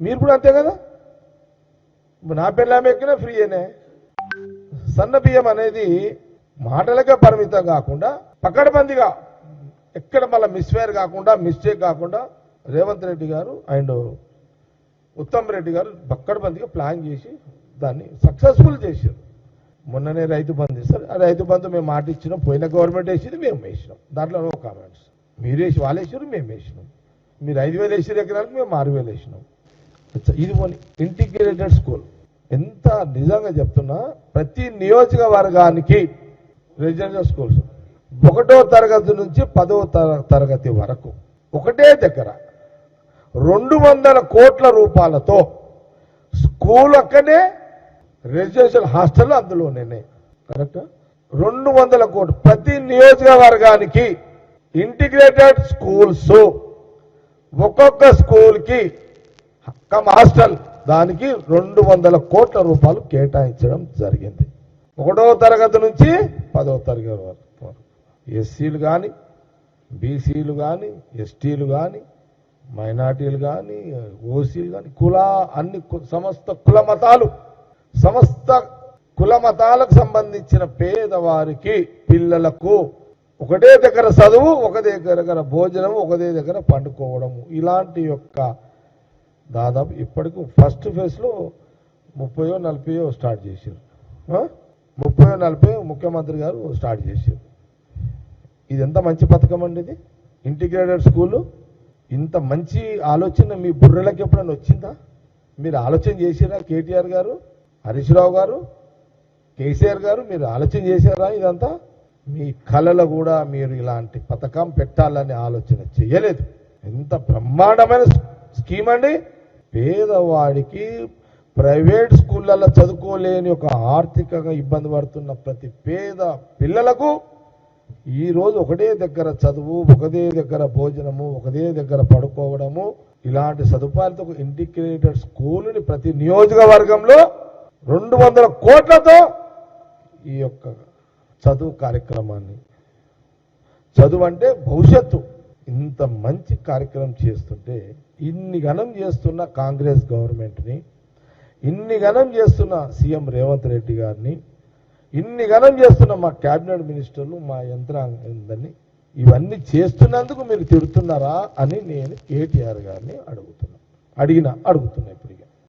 మీరు కూడా అంతే కదా? నా నా ఆమె ఎక్కినా ఫ్రీయేనే సన్న బియ్యం అనేది మాటలకే పరిమితం కాకుండా పక్కడబందిగా ఎక్కడ మళ్ళీ మిస్ఫేర్ కాకుండా మిస్టేక్ కాకుండా రేవంత్ రెడ్డి గారు అండ్ ఉత్తమ్ రెడ్డి గారు పక్కడబందిగా ప్లాన్ చేసి దాన్ని సక్సెస్ఫుల్ చేశారు. మొన్ననే రైతు బంధు ఇస్తారు. ఆ రైతు బంధు మేము మాట ఇచ్చినాం. పోయిన గవర్నమెంట్ వేసింది మేము వేసినాం. దాంట్లో నో కామెంట్స్ మీరు వేసి వాళ్ళు వేసారు మేము వేసినాం. మీరు ఐదు వేలు వేసారు ఎకరాలకు మేము ఆరు వేలు వేసినాం. ఇది ఇంటిగ్రేటెడ్ స్కూల్ ఎంత నిజంగా చెప్తున్నా ప్రతి నియోజకవర్గానికి రెసిడెన్షియల్ స్కూల్స్ ఒకటో తరగతి నుంచి పదో తర- తరగతి వరకు. ఒకటే దగ్గర. రెండు వందల కోట్ల రూపాయలతో స్కూల్ అక్కడే రెసిడెన్షియల్ హాస్టల్ అందులోనే కరెక్ట్ రెండు వందల కోట్లు. ప్రతి నియోజకవర్గానికి ఇంటిగ్రేటెడ్ స్కూల్స్ ఒక్కొక్క స్కూల్కి కమ్ హాస్టల్. దానికి రెండు వందల కోట్ల రూపాయలు కేటాయించడం జరిగింది. ఒకటో తరగతి నుంచి పదో తరగతి వరకు. ఎస్సీలు కానీ బీసీలు కానీ ఎస్టీలు కానీ మైనార్టీలు కానీ ఓసీలు కానీ కుల అన్ని కు- సమస్త కుల మతాలు సమస్త కుల మతాలకు సంబంధించిన పేదవారికి పిల్లలకు ఒకటే దగ్గర చదువు ఒక దగ్గర భోజనం ఒకదే దగ్గర పండుకోవడము. ఇలాంటి యొక్క దాదాపు ఇప్పటికి ఫస్ట్ ఫేజ్లో ముప్పయో నలభైయో స్టార్ట్ చేశారు. ముప్పయో నలభై ముఖ్యమంత్రి గారు స్టార్ట్ చేశారు. ఇది ఎంత మంచి పథకం అండి ఇది? Integrated school? ఇంత మంచి ఆలోచన మీ బుర్రలకు ఎప్పుడైనా వచ్చిందా? మీరు ఆలోచన చేసారా కేటీఆర్ గారు హరీష్ రావు గారు కేసీఆర్ గారు? మీరు ఆలోచన చేశారా ఇదంతా? మీ కళలో కూడా మీరు ఇలాంటి పథకం పెట్టాలని ఆలోచన చేయలేదు. ఎంత బ్రహ్మాండమైన స్కీమ్ అండి. పేదవాడికి ప్రైవేట్ స్కూళ్ళల్లో చదువుకోలేని ఒక ఆర్థికంగా ఇబ్బంది పడుతున్న ప్రతి పేద పిల్లలకు ఈరోజు ఒకటే దగ్గర చదువు ఒకదే దగ్గర భోజనము ఒకదే దగ్గర పడుకోవడము ఇలాంటి సదుపాయాలతో ఒక ఇంటిగ్రేటెడ్ స్కూలుని ప్రతి నియోజకవర్గంలో రెండు వందల కోట్లతో ఈ యొక్క చదువు కార్యక్రమాన్ని. చదువు అంటే భవిష్యత్తు. ఇంత మంచి కార్యక్రమం చేస్తుంటే ఇన్ని ఘనం చేస్తున్న కాంగ్రెస్ గవర్నమెంట్ని ఇన్ని ఘనం చేస్తున్న సీఎం రేవంత్ రెడ్డి గారిని ఇన్ని ఘనం చేస్తున్న మా క్యాబినెట్ మినిస్టర్లు మా యంత్రాంగాన్ని ఇవన్నీ చేస్తున్నందుకు మీరు తిడుతున్నారా అని నేను కేటీఆర్ గారిని అడుగుతున్నా. అడిగిన అడుగుతున్నా ఇప్పుడు